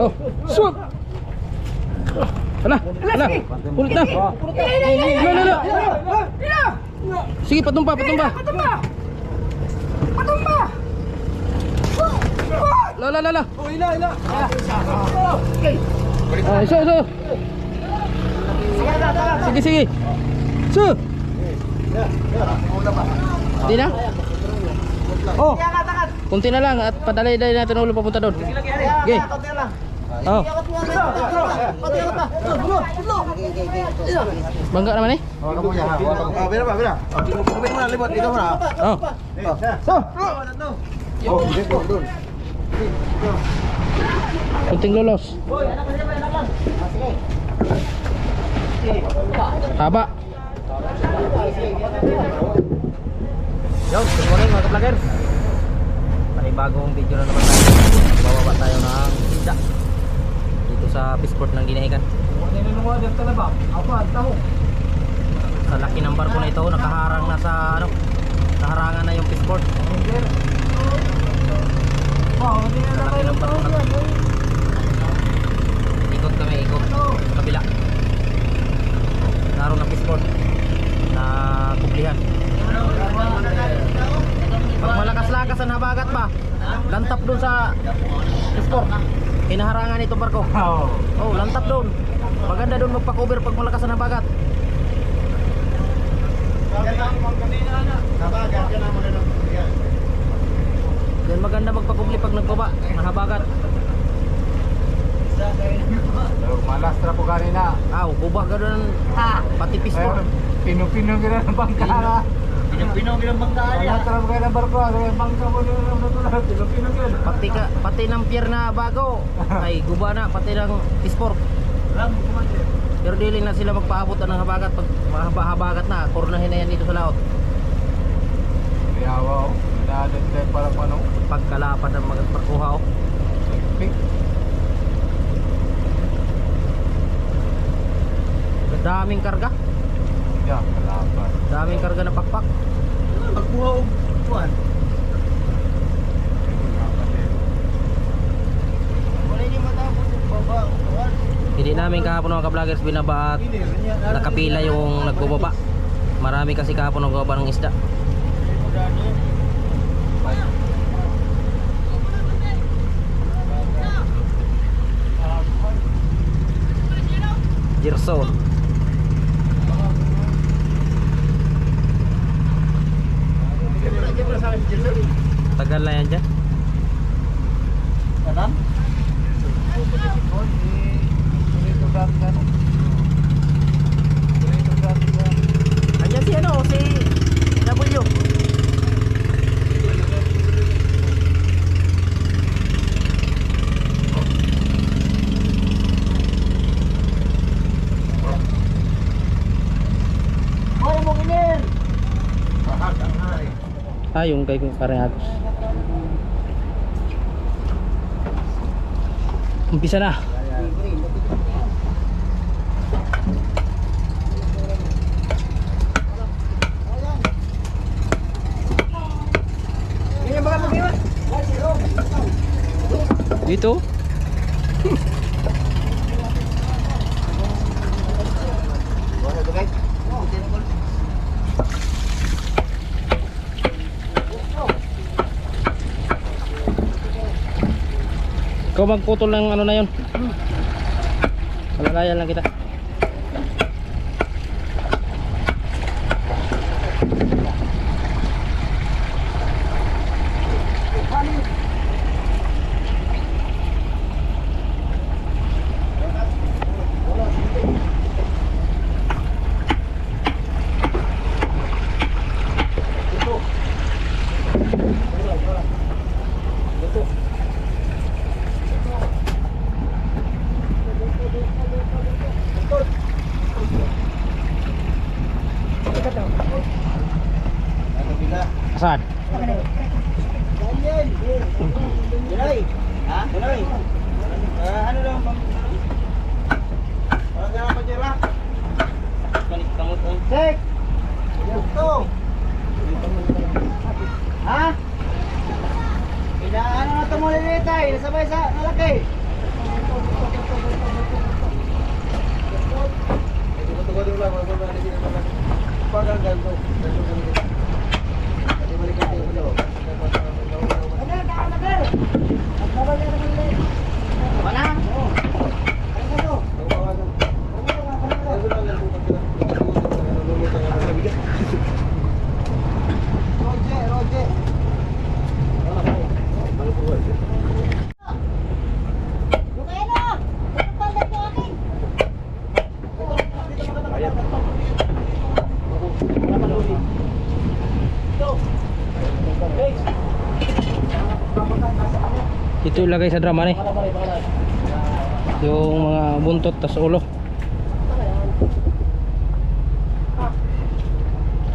Oh, shoot! Hala, hala. Ulit na. Hala, hala. Sige, patumpa, patumpa. Lala, lala. Ah, iso, iso. Sige, sige. Su. Di na? Oh. Kunti na lang at padalay-dalay natin ulo papunta doon. Okay. Oh. Bangga naman eh. Ah, bira ba, bira. Ah, Kapit mo na, libot. Ikaw na. Oh. Oh, dito, doon. Kunting lolos. Haba. Yo, good morning mga ka-vlogger Panibagong video na naman tayo. Bababa tayo ng isda Dito sa Fishport ng Dinahican Sa laki ng barko na ito Nakaharang na sa ano Nakaharangan na yung Fishport Sa laki ng barko na to Ikot kami, ikot. Kabila. Naroon na Fishport Na kublihan pag malakas-lakas ang habagat ba, lantap doon sa sport. Hinaharangan itong barko. Oh, lantap doon. Maganda doon magpa-cover pag malakas ang habagat. Then maganda magpa-kubli pag nagbaba ng habagat. Malas tra po kanina. Aw, kuba ka doon. Pati pisport. Pino-pino gina ng bangkara. Pinong ilang bangka Wala tra po kayo ng barko. Ano yung bangka mo nila ng natulang. Pino-pino gina. Pati ka, pati ng pier na bago. Ay, guba na pati ng pisport. Pero dili na sila magpaabot ng habagat pag mahaba-habagat na, kurnahin na yan dito sa laot. Yawa oh. Dadat tayo para paano. Pagkalapad ng mga parkuha oh. Pink. Daming karga, Yeah, kalaban. daming karga na pakpak. Pagkuha o kuhan. Wala niyo matapos yung baba. Hindi namin kahapon mga ka-vloggers binaba at nakapila yung nagbababa. Marami kasi kahapon nagbababa ng isda. Gerson. Tagal na yan dyan. Kanan? Andiyan si ano, si W. Ah, yung kay parang Agos. Umpisa na. Dito. magputol ng ano na yun. Malalayan lang kita. Tuloy. Ha? Tuloy. Uh, ano daw pang... Parang gano'n pa dyan lang. Manik kamot ang... Sek! Ito! Ha? Ina, ano na tumuli dito eh? Nasabay sa nalaki. Pagkakalito. Pagkakalito. Pagkakalito. Mana? Ano? Ano? Ano? Ano? Ano? Ano? Dito ilagay sa drama ni. Yung mga buntot tas ulo.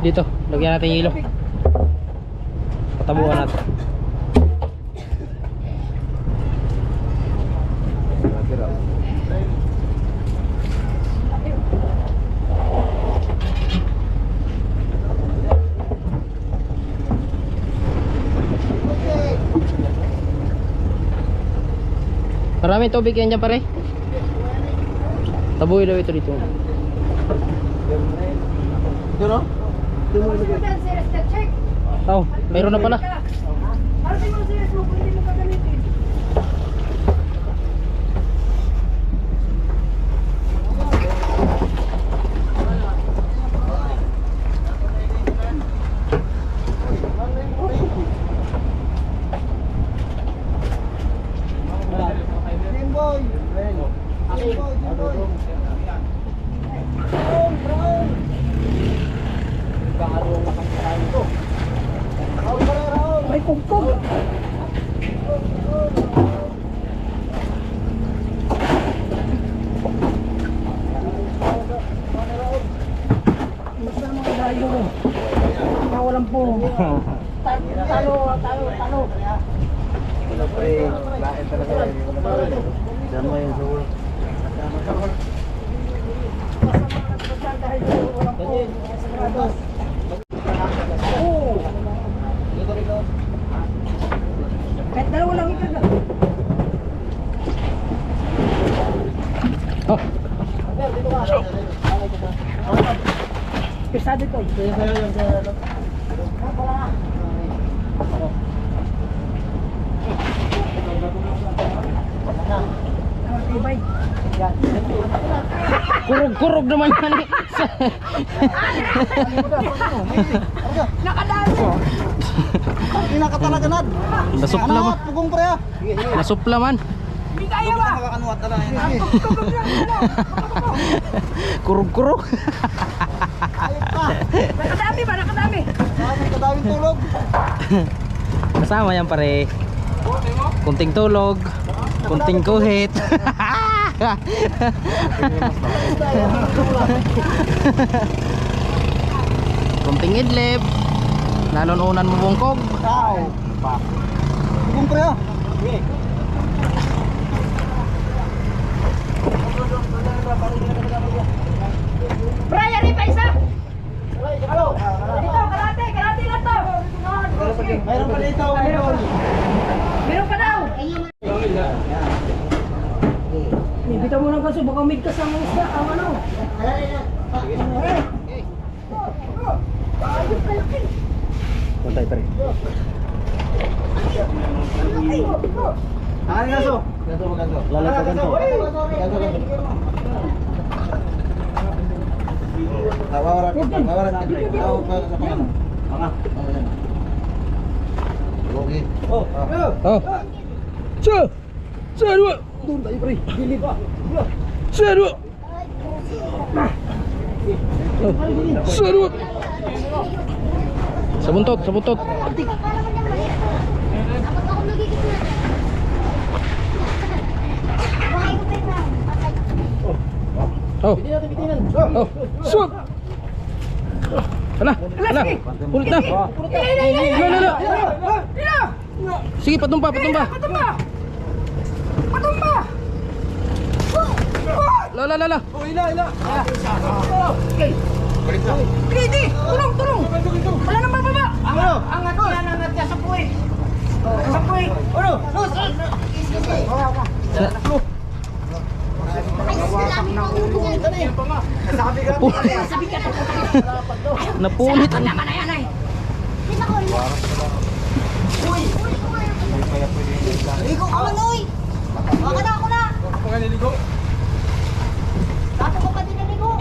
Dito, lagyan natin yung ilo. Patabuhan natin. Maraming tubig yan dyan pare. Tabuhin daw ito dito. Dito Oh, mayroon na pala. Para sa mga serious mo, pwede mo gagamitin. Jimboy! Jimboy, Jimboy! May kugkog. Basta mga layo mo. Kawalan po. Talo, talo, talo. Diyan mo yung suwa. Kahit dalawa lang ito na. Oh, ito. Tibay. kurog-kurog naman yan. eh. Nakadami. Ina ka talaga nad. Nasupla man. pugong pre ah. Nasupla man. Hindi kaya ba? Makakanuwat na lang yan. Lang. Kurog-kurog. Nakadami ba? Nakadami. May kadawing tulog. Kasama yan pare. Kunting tulog. Kunting kuhit. kunting idlib. Nanununan mo bungkog. Tao. Pugong pre ah. Brian, pa isa. Dito, kalate. Kalate lang to. Mayroon pa dito. Mayroon. Meron pa daw. Bibitaw mo lang kasi baka may kasama isda ang ano. Puntay pare. Ano gaso? Gaso ba gaso? Lalagay pa ganito. Gaso gaso. Tawara ka. Tawara ka. Tawara ka sa pangalan. Mga. Okay. Oh. Oh. Sa. Sa dua. Doon tayo pre. Dili pa. Sa dua. Sa dua. Sa buntot, sa buntot. Oh. Oh. Sup. Ala, ala. Pulot na. Ala, ala. Sige, patumpa, patumpa. Patumba! Patumba! La, la, la, la. Hindi! Tulong! Tulong! Wala bababa! Ano? Angat yan! Angat yan sa puwi! Sa puwi! Ano? Napunit. Naman na yan ay! Ligo ka man, oy! Baka na ako na! Ako nga niligo. Dato ko pa din naligo!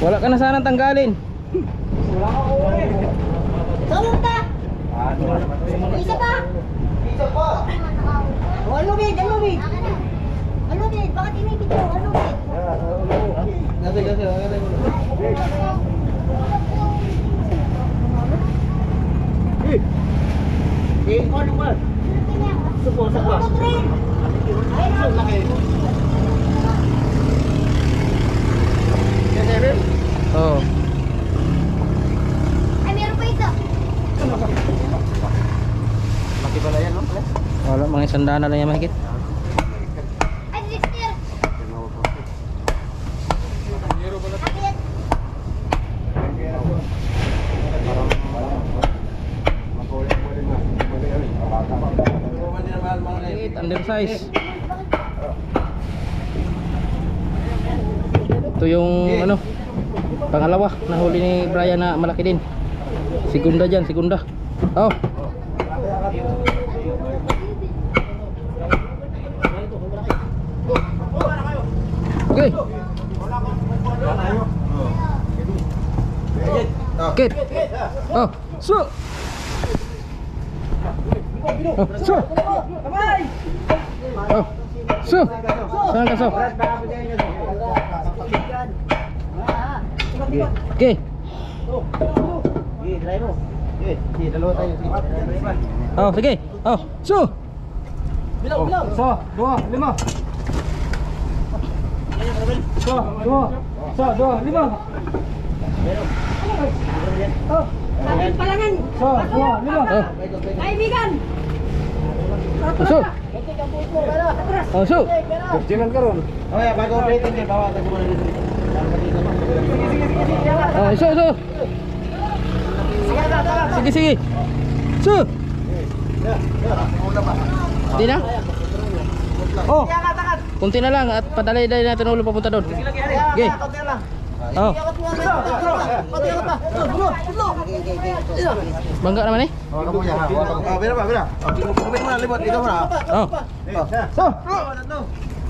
Wala ka na sanang tanggalin. Tulong ka! Isa pa! Isa pa. O, ano, Bid? Ano, Bid? Ano, Bid? Bakit inibig mo? Ano, Bid? Gaso gaso. Eh, ano ba? Supo, supo. Oh. Ay, meron pa ito. Laki pala yan, no? Wala mga isandaan na lang yan mahigit. Undersize. Ito yung ano, pangalawa na huli ni Brian na malaki din. Segunda dyan, segunda. Oh. Okay. Kit. Oh, so. Oh, so. Oh. So. Saan ka so? Okay. Eh, try mo. Eh, eh, dalawa tayo. Oh, sige. Oh, so. Bilang, bilang. So, dua, lima. So, dua. So, dua, lima. Bakit palangan? So, dua, lima. Oh, Kaibigan! so. Oh, so. Jangan karon. Oh ya, bago operating din bawa tayo muna dito. Oh, so, so. Sige, sige. So. Di na? Oh. Kunti na lang at padalay-dalay natin ulo papunta doon. Okay. Oh. Bangga naman eh. Oh, kamu ya. Oh, bira ba, bira. Oh, kumit mo na limot dito mo na. Oh. So.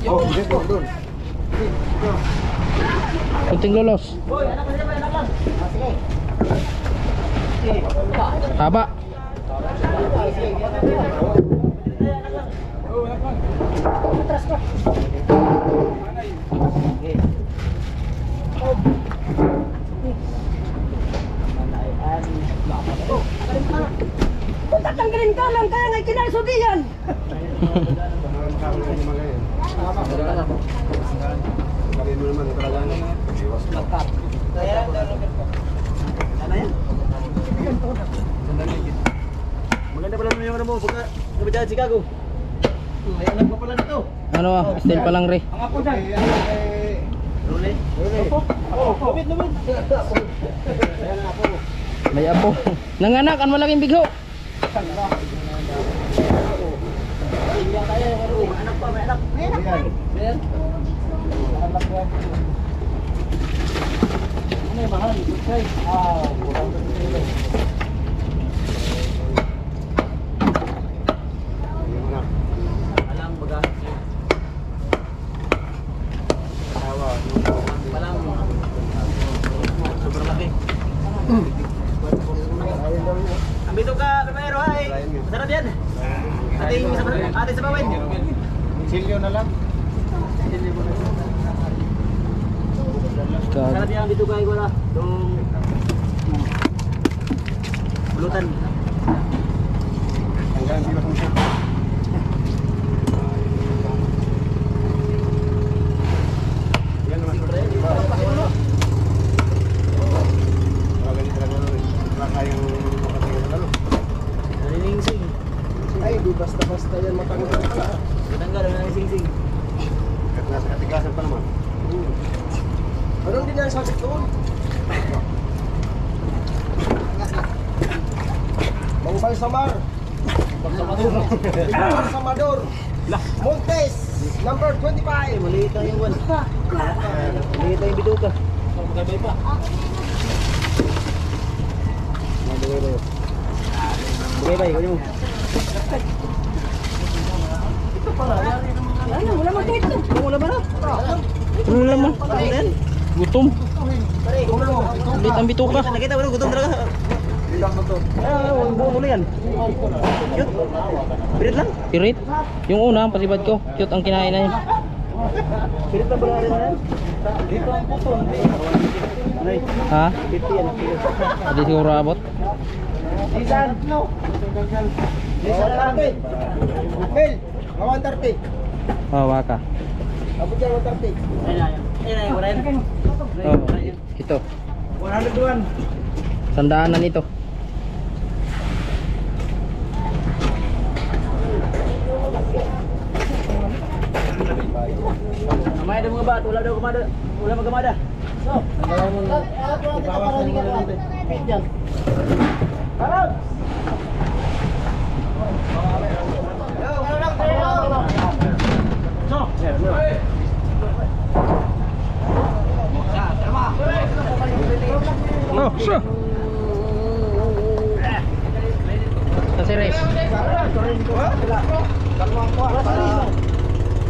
Oh, dito doon. Kunting lolos. Haba. Kung 10 pa lang re. Ang apo dyan. Rule. Lupit, lupit. May apo. Nanganak, ang malaking bigho. Anak pa, may anak. May anak pa. Ano yung mahal? Ano yung mahal? Bang Balsamar. Balsamador. Balsamador. Montes. Number 25. Maliit lang yung one. Maliit lang yung bituka. Magkabay pa. Bugay ba, ikaw yung Ano, wala mo ito. Wala ba na? ano naman? Gutom. Ulo. Ulit ang bituka. Nakita mo na, gutom talaga. Bilang na to. Ah, ang buong ulo yan. Cute. Pirit lang. Pirit. Yung una, pasibad ko. Cute ang kinain na yun. Pirit lang na rin yan? Dito ang puto. Ha? 50 yan. Hindi siguro abot. Isan. No. Mel, 130. Oh, waka. Abot yan 130. Oh, ito. 101. Sandaanan ito. Kamay ada mga bat, wala daw kumada. Wala magamada. Ibawas na muna natin. Oh, sure. Kasi race.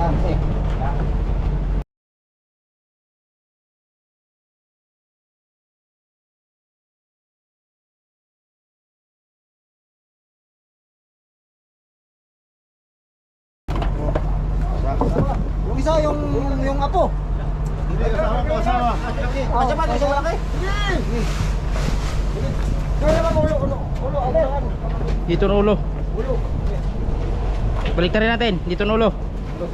Eh. Yung isa, yung yung apo. Hindi, kasama ko, kasama. Asa ba ito malaki? Kaya naman ulo, ulo, ulo, ulo. Dito ng ulo. Balik rin natin. Dito ng ulo. Yan.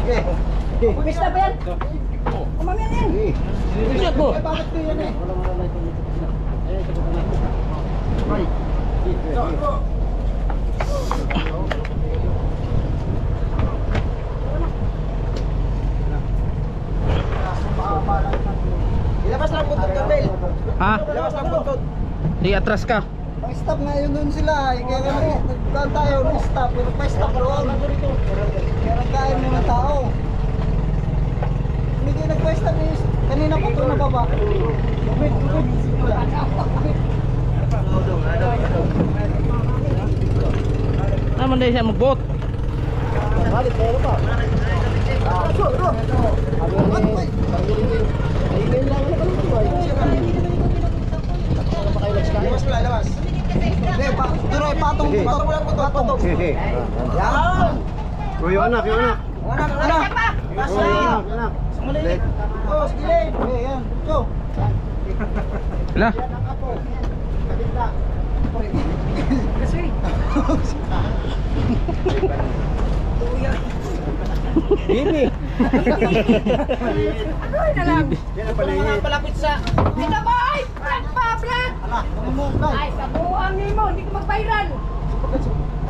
Sige. Sige. Pista pa yan? Umamyan yan. Mo. Eh, bakit ko yan eh? Ilabas lang buntot ka, Mel. Ha? Ilabas lang buntot. Di atras ka. Ang stop nga yun doon sila. eh. Kaya kaya nagkaan tayo stop. Pero pa stop doon. Nagkaan ng mga tao. Hindi kayo nagpa-stop eh. Kanina pa ito nababa. Lumit, lumit. Naman dahil siya mag-boat. Bakit meron pa? Ah, so, so. Ano ba? Ayun lang ano kayo ay. Labas. Hindi, pa, tuloy, patong, patong mo lang po ito, patong. Yan. O yung anak, yung anak. Anak, anak. O yung anak, anak. Sumalit. Oh, sige. Okay, yan. Go. Wala. Bibi. Yan ang paligid. Palapit sa Ito ba? Ay, Brad pa, Brad! Ay, kabuang ni mo, hindi ko magpairan.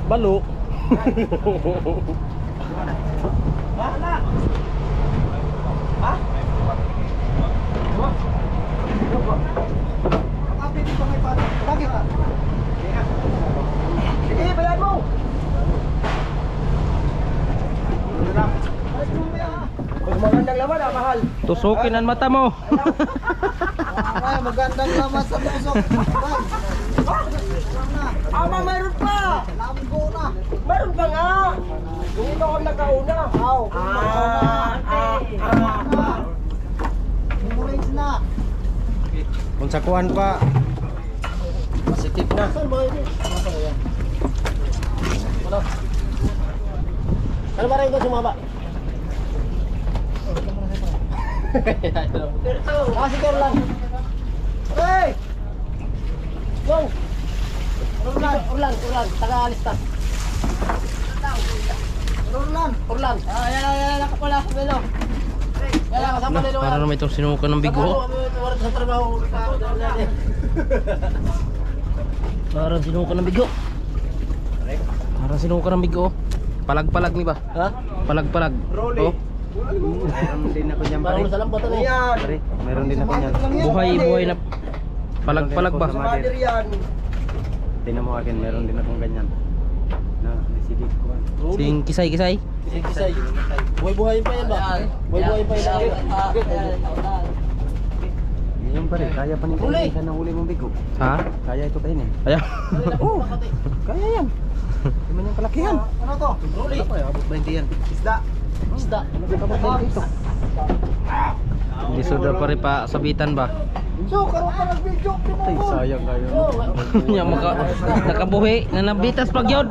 Balo. Bakit? Sige, bayan mo. Pag magandang laman, ah, mahal. Tusukin ang mata mo. Ay, magandang laman sa pusok. Ama, mayroon pa! Lamgo na! Mayroon pa nga! Yung ito ang nagkauna. Aw, ah, ah, ah, Memories na. Kung sakuhan pa. Positive na. Ano ba rin ko sumaba? Sige lang. Hey! Gong! Urlan! Urlan, urlan, taga-alis ta. Urlan! Urlan. Ah, yan, yan, yan, nakapala, belo. Yan kasama nilo. Para naman itong sinukan ng bigo. Sa trabaho. Parang sinukan ng bigo. Parang sinukan ng bigo. Palag-palag ni ba? Ha? Palag-palag. Oh. Meron din ako niyan, pare. Parang sa lambat ano? Yan! Pare, meron din ako niyan. Buhay, buhay na palag-palag ba? Mother yan. Tingnan mo akin, meron din akong ganyan. Na, nasigit ko. Sing kisay-kisay. Kisay-kisay. Buhay-buhay pa yan ba? Buhay-buhay pa yan. Yan pare, kaya pa nito Huli. sa nahuli mong bigo. Ha? Kaya ito kainin. Ayan. Oo, kaya yan. Hindi man yung kalakihan. Ano to? Huli. Apa, abot 20 yan. Isda. Isda. Abot 20 ito. Hindi suda pa rin pa sabitan ba? So, karoon pa nag-video. Ay, sayang kayo. Nya maka nakabuhi na nabitas pag na.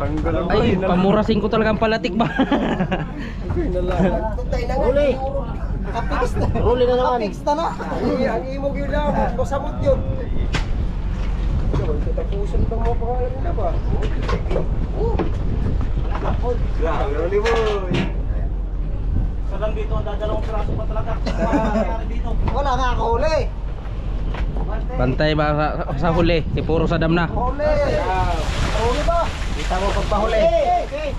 Tanggal ang Ay, pamurasing ko talagang palatik ba? Na. Huli. Kapix na. Huli na naman. Kapix na na. Ang imog yun lang. Basamot yun. Tapusan bang mga pangalan nila ba? Grabe, huli mo. Wala nga ako huli. Bantay ba sa, sa huli? Si puro sa dam na. Huli. Huli ba? Kita mo pagpahuli. Okay.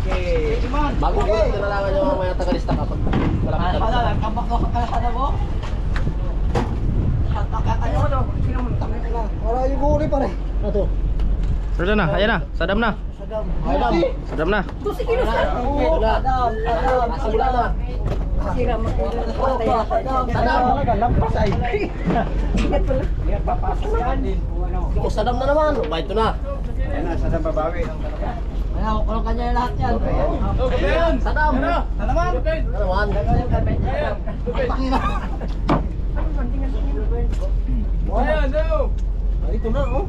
Okay. Bago ko nalaman yung mga tagalista kapag malapit Ano lang, kabak ko kakala mo? Wala yung huli pa rin. Ano to? Sudah na, ayan na, sa dam na. Ayam. Sa dam na. Tusi kilos na. Wala. Adam, Adam. Asila na. Sira mo ko. Adam. Sadam. Lampas ay. Sadam na naman. Ba ito na. Ayaw, kulong kanya yung lahat yan. Sadam. Ano naman? Ano naman? Ito na, oh.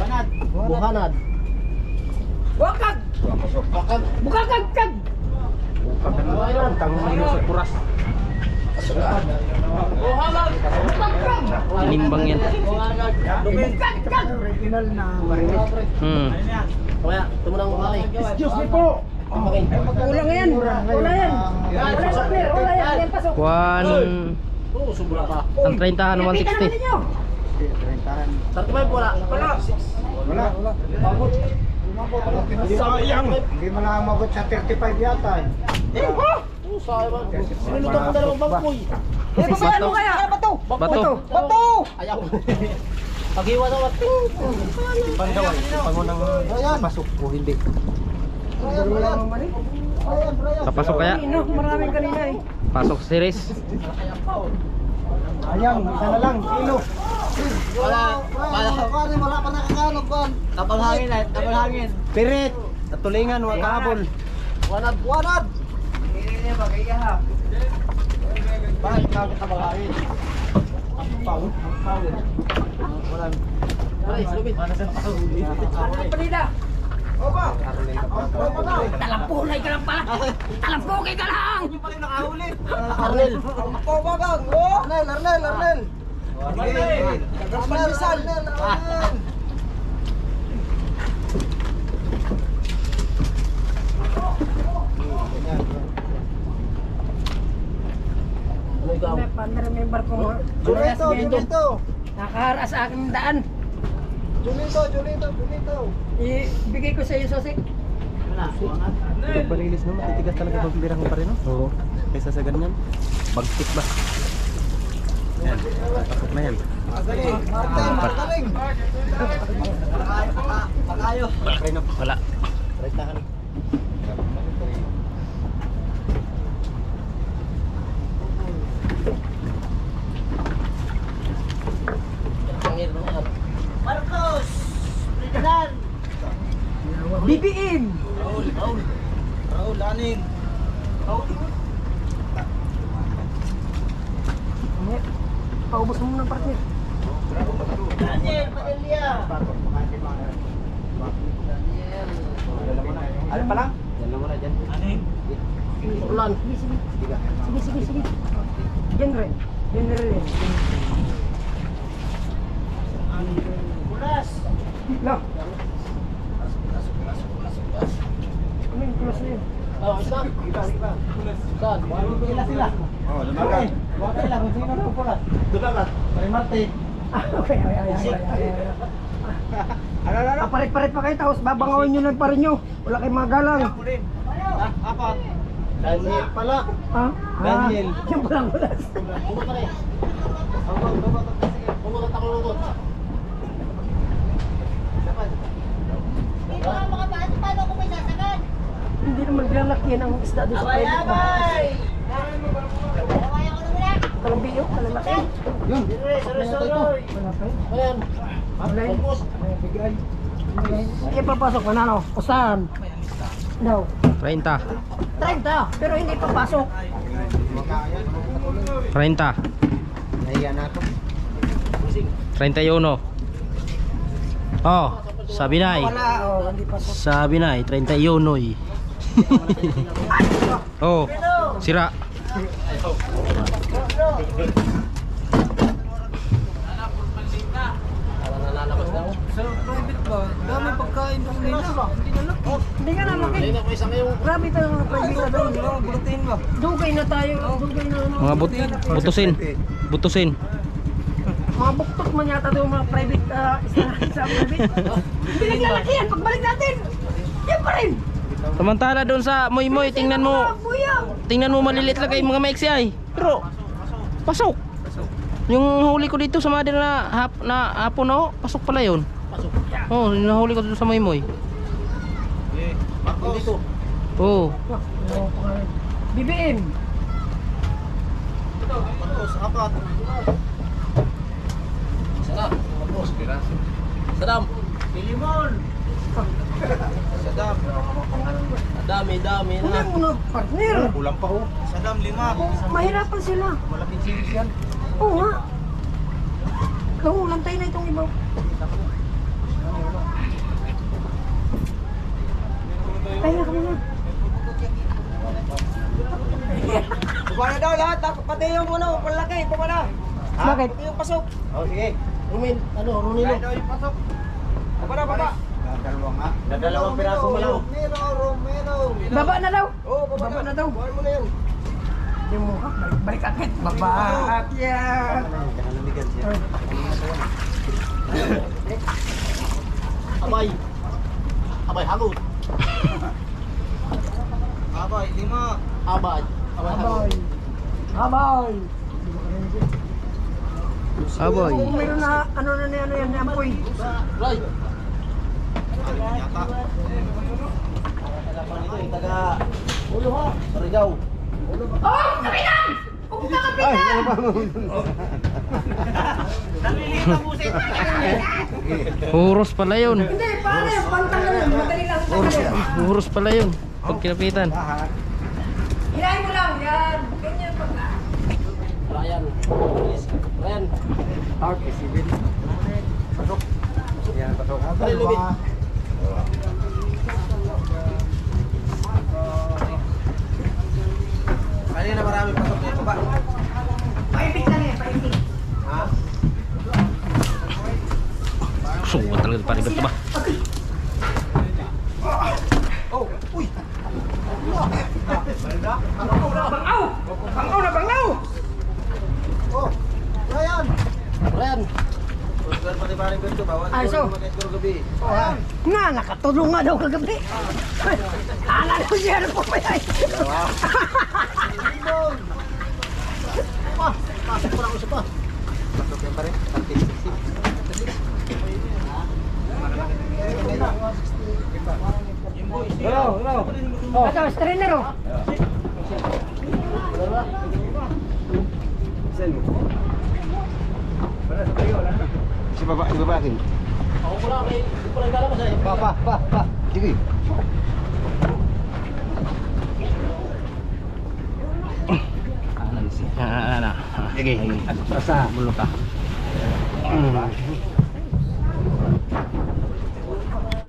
Buhanad. Wakag. Bakag. Bukakag kag. Ayun. Tangan sa kuras. Nimbang yan. Bukakag kag. Original na. Hmm. Kaya, tumunang mali. Excuse me po. Pagin. Ulang yan. Wala yan. Wala yan. Yan pasok. Subura pa. ang 30 ano Kita naman 160. Ninyo. Sarto ba wala? Wala. Wala, wala. Mabot. Sayang. Hindi mo na mabot sa 35 yata. Eh, Oo, sayang? Sinulutan mo dalawang bangkoy. Eh, babayan mo kaya. Bato. Bato. Bato. Ayaw. Pag-iwa na wat. Pandaway, pangunang pasok o hindi. Kapasok kaya? Maraming kanina eh. Pasok series. Ayan, isa na lang. Kilo. Wala. Wala. Wala. Wala pa nakakanog, Juan. Kapal hangin eh. Kapal hangin. Pirit! Natulingan, wag kahabol. Wanad. Wanad. Bakit bakit kapal hangin? Pau. Pau. Wala, silubit. Panida. Opa. Opa na. Talampulay ka lang pala. Talampukay ka lang. Arnel. Opa gang. Oh. Arnel, Arnel, Arnel. Arnel. Arnel, Arnel, Arnel. Ikaw? Pandar may barko mo. Julito, Julito. Nakahara sa aking daan. Julito, Julito, Julito. Ibigay ko sa iyo, Sosik. Pag panilis mo, matitigas talaga pag birang pa rin, no? Oo. Kaysa sa ganyan, bagtik ba? Yan, pasok na yan. Magaling. Martin, magaling. Pakayo. Try na. Wala. Right na kami. Pangir na yan. Marcos. Ferdinand. BBM. Raul, Raul. Raul, Laning. Paubos mo ng partner. Daniel Padilla. Ano pa lang? Yan lang muna dyan. Ulan. Sige, sige, sige. General. General yan. Bulas. No. Ano yung plus na yun? Oh, isa. Iba, iba. Saan? Sila sila. Oh, Okay. Wakay lang kung sino pupulas. Dumagat. Pare Martin. Ah, okay, okay, okay. Ano, ano? Paparit-parit pa kayo, tapos babangawin nyo lang pa rin nyo. Wala kayong mga galang. Ah, apat. Daniel pala. Ha? Daniel. Ah, yung palang bulas. Bumot ka rin. Bumot at ako lutot. Hindi naman lalaki ang isda doon sa private ba? Abay! malalaki. Yun. Ayan. Hindi papasok pa na no? O saan? No. 30. 30, pero hindi papasok. 30. Nahiya na ako. 31. Oh, sabi na eh. Wala, oh, hindi pasok. Sabi na eh, 31 eh. oh, sira. Dami pagkain doon nila. Hindi ka na laki. Grabe tayo mga na doon. Bulutin mo. Dugay na tayo. Dugay na. Mga but butusin. Butusin. Mga buktok man yata doon mga private uh, isa, isa private. Hindi naglalaki yan. Pagbalik natin. Yan pa rin. Samantala doon sa Moy Moy, tingnan mo. Tingnan mo malilit lang kay mga maiksi ay. Pero pasok. Yung huli ko dito sa Madel na hap, na hapon no, pasok pala 'yon. Pasok. Oh, yung nahuli ko dito sa Moy Moy. Dito. Oh. BBM. Marcos, apat. Sadam. Limon. Sadam. Dami, dami Kunin mo na partner. Kulang pa ho. Sadam, lima. Mahirapan sila. Malaking silis yan. Oo nga. Oo, lantay na itong iba. Kaya ka na daw lahat. ah. Pati yung ano, palaki. Baba na. Bakit? Pati yung pasok. Oh, sige. Rumin, ano, Runilo. Kaya daw yung pasok. Baba na, baba. Dadalawang ha? Dadalawang piraso mo lang. Romero, Romero. Baba na daw. Oo, baba, Baba na. na daw. Buhay mo na yan. Yung mukha, balik, balik akit. Baba akyat. Abay. Abay, hagot. Abay, lima. Abay. Abay, hagot. Habay. Aboy. Kung meron na, ano na ano yan, ampoy. Right. Yata. Taga Ulo ha. Sarigaw. Oh, kapitan! Pupunta kapitan! Huros pala 'yon. Hindi, pare, pantang ka na. Madali lang. Madali. Huros pala 'yon. Pag kinapitan. Hirahin mo lang. Yan. Ganyan pag... Ryan. Ryan. Okay, sibin. Pasok. Yan, pasok. Pare, Kanina marami pasok na baba. Paipit lang yan, paipit. Ha? Suwa talaga pare ito ba? Oh, uy. Bangaw! Bangaw na bangaw! Oh, Ryan. Ryan. Ay, so? Mag-edgar gabi. Nga, nakatulong nga daw kagabi. Ala ko siya na po kaya. Limon. Pa, pasok pa lang isa pa. Pasok yan pare. 30, 60. Hello, hello. Ito, strainer oh. Si baba, si baba akin. Ako pala pala gala sa Pa, pa, pa, pa. Sige. Ano na? Sige. Asa? Bulo ka. Mm.